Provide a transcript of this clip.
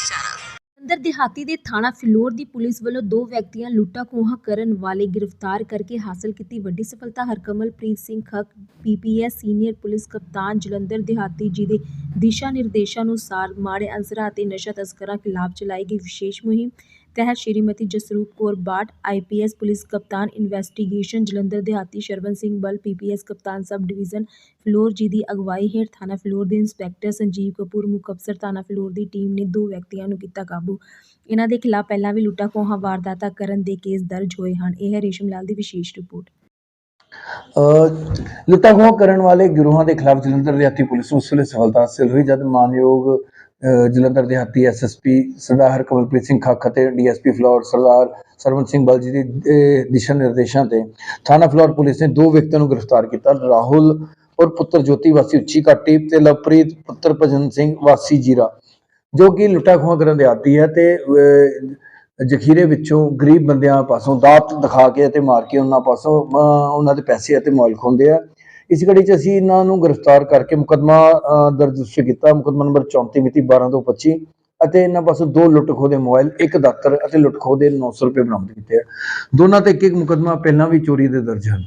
ਜਲੰਧਰ ਦਿਹਾਤੀ ਦੇ ਥਾਣਾ ਫਿਲੌਰ ਦੀ ਪੁਲਿਸ ਵੱਲੋਂ ਦੋ ਵਿਅਕਤੀਆਂ ਲੁੱਟਾਂ ਖੋਹਾਂ ਕਰਨ ਵਾਲੇ ਗ੍ਰਿਫਤਾਰ ਕਰਕੇ ਹਾਸਲ ਕੀਤੀ ਵੱਡੀ ਸਫਲਤਾ। Harkamalpreet Singh Khakh, PPS senior police ਕਪਤਾਨ ਜਲੰਧਰ ਦਿਹਾਤੀ ਜੀ ਦੇ ਦਿਸ਼ਾ ਨਿਰਦੇਸ਼ਾਂ ਅਨੁਸਾਰ ਮਾੜੇ ਅੰਸਰਾਂ ਅਤੇ ਨਸ਼ਾ ਤਸਕਰਾਂ ਖਿਲਾਫ ਚਲਾਈ ਗਈ ਵਿਸ਼ੇਸ਼ ਮੁਹਿੰਮ। ਤਹਿਤ ਸ਼੍ਰੀਮਤੀ ਜਸਰੂਪ ਕੌਰ ਬਾਟ ਆਈਪੀਐਸ ਪੁਲਿਸ ਕਪਤਾਨ ਇਨਵੈਸਟੀਗੇਸ਼ਨ ਜਲੰਧਰ ਦਿਹਾਤੀ ਸ਼ਰਵਨ ਸਿੰਘ ਬਲ ਪੀਪੀਐਸ ਕਪਤਾਨ ਸਬ ਡਿਵੀਜ਼ਨ ਫਿਲੌਰ ਜੀ ਦੀ ਅਗਵਾਈ ਹੇਠ ਥਾਣਾ ਫਿਲੌਰ ਦੇ ਇੰਸਪੈਕਟਰ ਸੰਜੀਵ ਕਪੂਰ ਮੁੱਖ ਅਫਸਰ ਥਾਣਾ ਫਿਲੌਰ ਦੀ ਟੀਮ ਨੇ ਦੋ ਵਿਅਕਤੀਆਂ ਨੂੰ ਕੀਤਾ ਕਾਬੂ। ਇਹਨਾਂ ਦੇ ਖਿਲਾਫ ਪਹਿਲਾਂ ਵੀ ਲੁੱਟਾਂ ਖੋਹਾਂ ਵਾਰਦਾਤਾਂ ਕਰਨ ਦੇ ਕੇਸ ਦਰਜ ਹੋਏ ਹਨ। ਇਹ ਰੇਸ਼ਮ ਲਾਲ ਦੀ ਵਿਸ਼ੇਸ਼ ਰਿਪੋਰਟ। ਅ, ਲੁੱਟਾਂ ਖੋਹਾਂ ਕਰਨ ਵਾਲੇ ਗਿਰੋਹਾਂ ਦੇ ਖਿਲਾਫ ਜਲੰਧਰ ਦਿਹਾਤੀ ਪੁਲਿਸ ਨੂੰ ਉਸ ਵੇਲੇ ਸਫਲਤਾ ਹਾਸਲ ਹੋਈ ਜਦ ਮਾਨਯੋਗ ਅ, ਜਲੰਧਰ ਦਿਹਾਤੀ ਐਸਐਸਪੀ ਸਰਦਾਰ ਹਰਕਮਲਪ੍ਰੀਤ ਸਿੰਘ ਖੱਖ ਅਤੇ ਡੀਐਸਪੀ ਫਲੋਰ ਸਰਦਾਰ ਸਰਵਨ ਸਿੰਘ ਬਲਜੀ ਦੀ ਦਿਸ਼ਾ ਨਿਰਦੇਸ਼ਾਂ ਤੇ ਥਾਣਾ ਫਲੋਰ ਪੁਲਿਸ ਨੇ ਦੋ ਵਿਅਕਤੀਆਂ ਨੂੰ ਗ੍ਰਿਫਤਾਰ ਕੀਤਾ ਰਾਹੁਲ ਔਰ ਪੁੱਤਰ ਜੋਤੀ ਵਾਸੀ ਉੱਚੀ ਕਾਟੀ ਤੇ ਲਵਪ੍ਰੀਤ ਪੁੱਤਰ ਭਜਨ ਸਿੰਘ ਵਾਸੀ ਜੀਰਾ ਜੋ ਕਿ ਲੁੱਟਾਂ ਖੋਹਾਂ ਕਰਨ ਦੇ ਆਦੀ ਹੈ ਤੇ ਜ਼ਖੀਰੇ ਵਿੱਚੋਂ ਗਰੀਬ ਬੰਦਿਆਂ ਪਾਸੋਂ ਦਾਤ ਦਿਖਾ ਕੇ ਅਤੇ ਮਾਰ ਕੇ ਉਹਨਾਂ ਪਾਸੋਂ ਉਹਨਾਂ ਦੇ ਪੈਸੇ ਅਤੇ ਮੋਬਾਈਲ ਖੋਹਦੇ ਆ। ਇਸ ਘੜੀ 'ਚ ਅਸੀਂ ਇਹਨਾਂ ਨੂੰ ਗ੍ਰਿਫਤਾਰ ਕਰਕੇ ਮੁਕੱਦਮਾ ਅਹ, ਦਰਜ ਕੀਤਾ ਮੁਕੱਦਮਾ ਨੰਬਰ 34 ਮਿਤੀ 12 ਤੋਂ 25 ਅਤੇ ਇਹਨਾਂ ਪਾਸੋਂ ਦੋ ਲੁੱਟ ਖੋਹ ਦੇ ਮੋਬਾਈਲ ਇੱਕ ਦਾਤਰ ਅਤੇ ਲੁੱਟ ਖੋਹ ਦੇ 900 ਰੁਪਏ ਬਰਾਮਦ ਕੀਤੇ ਆ। ਦੋਨਾਂ ਤੇ ਇੱਕ ਇੱਕ ਮੁਕੱਦਮਾ ਪਹਿਲਾਂ ਵੀ ਚੋਰੀ ਦੇ ਦਰਜ ਹਨ।